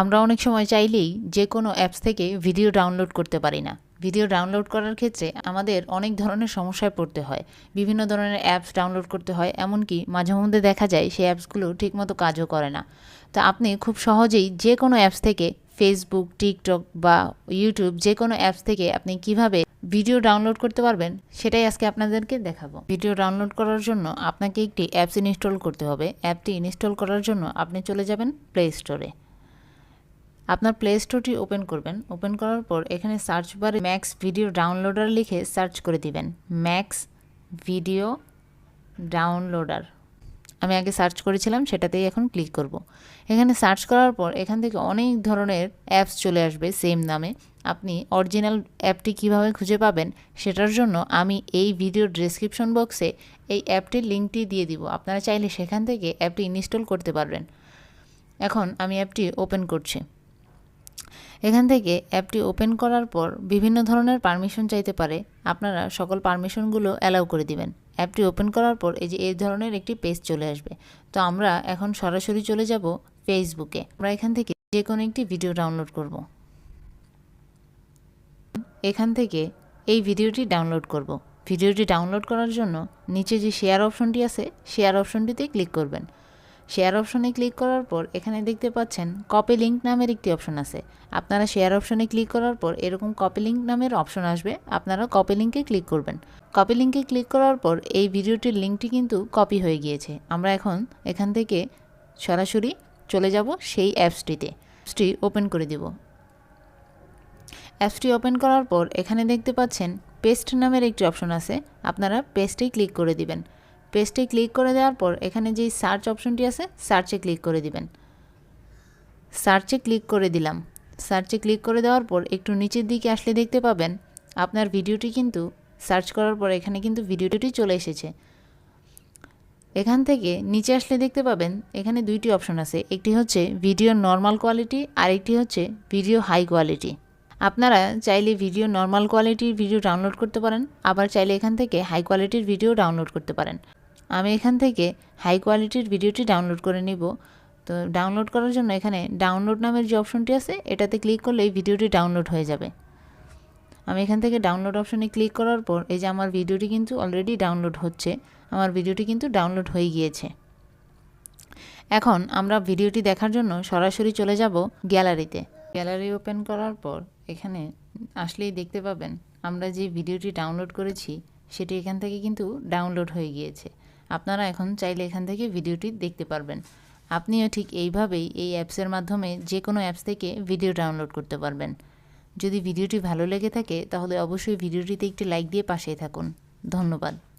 আমরা অনেক সময় চাইলেই যে কোনো অ্যাপস থেকে ভিডিও ডাউনলোড করতে পারি না। ভিডিও ডাউনলোড করার ক্ষেত্রে আমাদের অনেক ধরনের সমস্যায় পড়তে হয়। বিভিন্ন ধরনের অ্যাপস ডাউনলোড করতে হয়, এমনকি মাঝে মধ্যে দেখা যায় সেই অ্যাপসগুলো ঠিকমতো কাজও করে না। তো আপনি খুব সহজেই যে কোনো অ্যাপস থেকে ফেসবুক টিকটক বা ইউটিউব যে কোনো অ্যাপস থেকে আপনি কীভাবে ভিডিও ডাউনলোড করতে পারবেন, সেটাই আজকে আপনাদেরকে দেখাবো। ভিডিও ডাউনলোড করার জন্য আপনাকে একটি অ্যাপস ইনস্টল করতে হবে। অ্যাপটি ইনস্টল করার জন্য আপনি চলে যাবেন প্লে স্টোরে আপনার প্লে স্টোরটি ওপেন করবেন। ওপেন করার পর এখানে সার্চ বারে ম্যাক্স ভিডিও ডাউনলোডার লিখে সার্চ করে দিবেন। ম্যাক্স ভিডিও ডাউনলোডার আমি আগে সার্চ করেছিলাম, সেটাতেই এখন ক্লিক করব। এখানে সার্চ করার পর এখান থেকে অনেক ধরনের অ্যাপস চলে আসবে সেম নামে। আপনি অরিজিনাল অ্যাপটি কীভাবে খুঁজে পাবেন সেটার জন্য আমি এই ভিডিও ডেসক্রিপশন বক্সে এই অ্যাপটির লিঙ্কটি দিয়ে দিব। আপনারা চাইলে সেখান থেকে অ্যাপটি ইনস্টল করতে পারবেন। এখন আমি অ্যাপটি ওপেন করছি। এখান থেকে অ্যাপটি ওপেন করার পর বিভিন্ন ধরনের পারমিশন চাইতে পারে, আপনারা সকল পারমিশনগুলো অ্যালাউ করে দিবেন। অ্যাপটি ওপেন করার পর এই যে এই ধরনের একটি পেজ চলে আসবে। তো আমরা এখন সরাসরি চলে যাব ফেসবুকে। আমরা এখান থেকে যে কোনো একটি ভিডিও ডাউনলোড করব। এখান থেকে এই ভিডিওটি ডাউনলোড করব। ভিডিওটি ডাউনলোড করার জন্য নিচে যে শেয়ার অপশনটি আছে শেয়ার অপশনটিতে ক্লিক করবেন। শেয়ার অপশনে ক্লিক করার পর এখানে দেখতে পাচ্ছেন কপি লিঙ্ক নামের একটি অপশন আছে। আপনারা শেয়ার অপশনে ক্লিক করার পর এরকম কপি লিঙ্ক নামের অপশন আসবে। আপনারা কপি লিঙ্কে ক্লিক করবেন। কপি লিঙ্কে ক্লিক করার পর এই ভিডিওটির লিঙ্কটি কিন্তু কপি হয়ে গিয়েছে। আমরা এখন এখান থেকে সরাসরি চলে যাব সেই অ্যাপসটিতে। অ্যাপসটি ওপেন করে দেব। অ্যাপসটি ওপেন করার পর এখানে দেখতে পাচ্ছেন পেস্ট নামের একটি অপশন আছে। আপনারা পেস্টেই ক্লিক করে দিবেন। পেস্টে ক্লিক করে দেওয়ার পর এখানে যেই সার্চ অপশনটি আছে সার্চে ক্লিক করে দিবেন। সার্চে ক্লিক করে দিলাম। সার্চে ক্লিক করে দেওয়ার পর একটু নিচের দিকে আসলে দেখতে পাবেন, আপনার ভিডিওটি কিন্তু সার্চ করার পর এখানে কিন্তু ভিডিওটি চলে এসেছে। এখান থেকে নিচে আসলে দেখতে পাবেন, এখানে দুইটি অপশন আছে। একটি হচ্ছে ভিডিও নর্মাল কোয়ালিটি আর একটি হচ্ছে ভিডিও হাই কোয়ালিটি আপনারা চাইলে ভিডিও নর্মাল কোয়ালিটির ভিডিও ডাউনলোড করতে পারেন, আবার চাইলে এখান থেকে হাই কোয়ালিটির ভিডিও ডাউনলোড করতে পারেন। আমি এখান থেকে হাই কোয়ালিটির ভিডিওটি ডাউনলোড করে নিব। তো ডাউনলোড করার জন্য এখানে ডাউনলোড নামের যে অপশনটি আছে, এটাতে ক্লিক করলেই ভিডিওটি ডাউনলোড হয়ে যাবে। আমি এখান থেকে ডাউনলোড অপশনে ক্লিক করার পর, এই যে আমার ভিডিওটি কিন্তু অলরেডি ডাউনলোড হচ্ছে, আমার ভিডিওটি কিন্তু ডাউনলোড হয়ে গিয়েছে। এখন আমরা ভিডিওটি দেখার জন্য সরাসরি চলে যাব গ্যালারিতে গ্যালারি ওপেন করার পর এখানে আসলেই দেখতে পাবেন, আমরা যে ভিডিওটি ডাউনলোড করেছি, সেটি এখান থেকে কিন্তু ডাউনলোড হয়ে গিয়েছে। আপনারা এখন চাইলে এখান থেকে ভিডিওটি দেখতে পারবেন। আপনিও ঠিক এইভাবেই এই অ্যাপসের মাধ্যমে যে কোনো অ্যাপস থেকে ভিডিও ডাউনলোড করতে পারবেন। যদি ভিডিওটি ভালো লেগে থাকে, তাহলে অবশ্যই ভিডিওটিতে একটি লাইক দিয়ে পাশেই থাকুন। ধন্যবাদ।